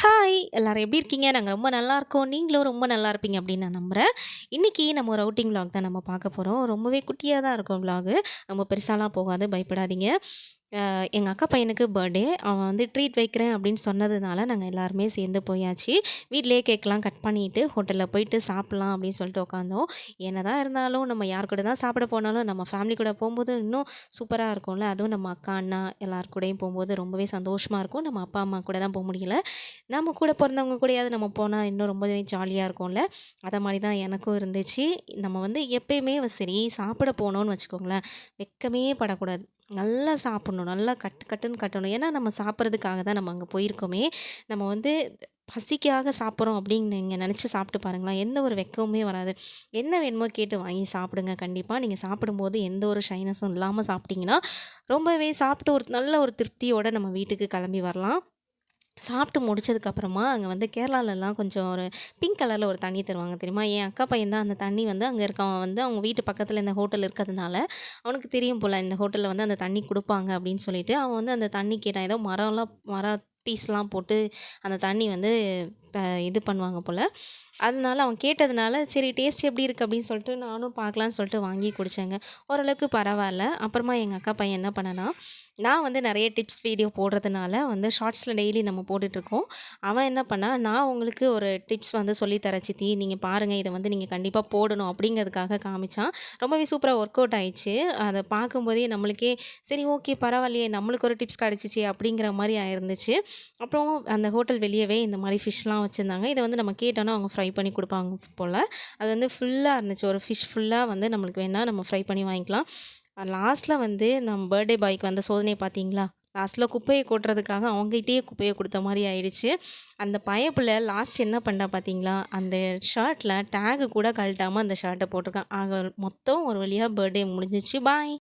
Hi எல்லோரும் எப்படி இருக்கீங்க? நாங்கள் ரொம்ப நல்லா இருக்கோம். நீங்களும் ரொம்ப நல்லா இருப்பீங்க அப்படின்னு நான் நம்புகிறேன் இன்றைக்கி நம்ம ஒரு அவுட்டிங் vlog தான் நம்ம பார்க்க போகிறோம் ரொம்பவே குட்டியாக தான் இருக்கும் vlog. ரொம்ப பெருசாலாம் போகாது. பயப்படாதீங்க. எங்கள் அக்கா பையனுக்கு பர்த்டே அவன் வந்து ட்ரீட் வைக்கிறேன் அப்படின்னு சொன்னதுனால நாங்கள் எல்லாருமே சேர்ந்து போயாச்சு. வீட்டிலேயே கேக்கெலாம் கட் பண்ணிவிட்டு ஹோட்டலில் போயிட்டு சாப்பிட்லாம் அப்படின்னு சொல்லிட்டு உட்காந்தோம் என்ன தான் இருந்தாலும் நம்ம யார் கூட தான் சாப்பிட போனாலும் நம்ம ஃபேமிலி கூட போகும்போது இன்னும் சூப்பராக இருக்கும்ல. அதுவும் நம்ம அக்கா அண்ணா எல்லார் கூடயும் போகும்போது ரொம்பவே சந்தோஷமாக இருக்கும். நம்ம அப்பா அம்மா கூட தான் போக முடியல. நம்ம கூட பிறந்தவங்க கூடயாவது நம்ம போனால் இன்னும் ரொம்பவே ஜாலியாக இருக்கும்ல. அதை மாதிரி தான் எனக்கும் இருந்துச்சு. நம்ம வந்து எப்பயுமே சரி சாப்பிட போனோன்னு வச்சுக்கோங்களேன். வெக்கமே படக்கூடாது. நல்லா சாப்பிட்ணும். நல்லா கட்டு கட்டுன்னு கட்டணும். ஏன்னா நம்ம சாப்பிட்றதுக்காக தான் நம்ம அங்கே போயிருக்கோமே. நம்ம வந்து பசிக்காக சாப்பிட்றோம் அப்படின்னு நீங்கள் நினச்சி சாப்பிட்டு பாருங்களேன். எந்த ஒரு வெக்கமுமே வராது. என்ன வேணுமோ கேட்டு வாங்கி சாப்பிடுங்க. கண்டிப்பாக நீங்கள் சாப்பிடும்போது எந்த ஒரு ஷைனஸும் இல்லாமல் சாப்பிட்டிங்கன்னா ரொம்பவே சாப்பிட்டு ஒரு நல்ல ஒரு திருப்தியோடு நம்ம வீட்டுக்கு கிளம்பி வரலாம். சாப்பிட்டு முடிச்சதுக்கப்புறமா அங்கே வந்து கேரளாலலாம் கொஞ்சம் ஒரு பிங்க் கலரில் ஒரு தண்ணி தருவாங்க தெரியுமா? என் அக்கா பையன் தான் அந்த தண்ணி வந்து அங்கே இருக்கவன் வந்து அவங்க வீட்டு பக்கத்தில் இந்த ஹோட்டல் இருக்கிறதுனால அவனுக்கு தெரியும் போல் இந்த ஹோட்டலில் வந்து அந்த தண்ணி கொடுப்பாங்க அப்படின்னு சொல்லிட்டு அவன் வந்து அந்த தண்ணி கேட்டான் ஏதோ மரம்லாம் மர பீஸ்லாம் போட்டு அந்த தண்ணி வந்து இது பண்ணுவாங்க போல். அதனால அவன் கேட்டதுனால சரி டேஸ்ட் எப்படி இருக்குது அப்படின்னு சொல்லிட்டு நானும் பார்க்கலான்னு சொல்லிட்டு வாங்கி குடித்தேங்க ஓரளவுக்கு பரவாயில்ல. அப்புறமா எங்கள் அக்கா பையன் என்ன பண்ணனா நான் வந்து நிறைய டிப்ஸ் வீடியோ போடுறதுனால வந்து ஷார்ட்ஸில் டெய்லி நம்ம போட்டுட்ருக்கோம் அவன் என்ன பண்ணா நான் உங்களுக்கு ஒரு டிப்ஸ் வந்து சொல்லித்தர சித்தி. நீங்கள் பாருங்கள் இதை வந்து நீங்கள் கண்டிப்பாக போடணும். அப்படிங்கிறதுக்காக காமிச்சான். ரொம்பவே சூப்பராக ஒர்க் அவுட் ஆயிடுச்சு. அதை பார்க்கும்போதே நம்மளுக்கே சரி ஓகே பரவாயில்லையே நம்மளுக்கு ஒரு டிப்ஸ் கிடச்சிச்சு. அப்படிங்கிற மாதிரி ஆயிருந்துச்சு. அப்புறம் அந்த ஹோட்டல் வெளியவே இந்த மாதிரி ஃபிஷ்லாம் வச்சுருந்தாங்க. இதை வந்து நம்ம கேட்டோன்னா அவங்க ஃப்ரை பண்ணி கொடுப்பாங்க போல். அது வந்து ஃபுல்லாக இருந்துச்சு. ஒரு ஃபிஷ் ஃபுல்லாக வந்து நம்மளுக்கு வேணால் நம்ம ஃப்ரை பண்ணி வாங்கிக்கலாம். லாஸ்ட்டில் வந்து நம்ம பர்த்டே பாய்க்கு வந்த சோதனையை பார்த்தீங்களா? லாஸ்ட்டில் குப்பையை கொட்டுறதுக்காக அவங்ககிட்டயே குப்பையை கொடுத்த மாதிரி ஆயிடுச்சு. அந்த பயப்பில் லாஸ்ட் என்ன பண்ணா பார்த்தீங்களா? அந்த ஷர்ட்டில் டேகு கூட கழட்டாமல் அந்த ஷர்ட்டை போட்டிருக்கான் ஆக மொத்தம் ஒரு வழியாக பர்த்டே முடிஞ்சிச்சு. பாய்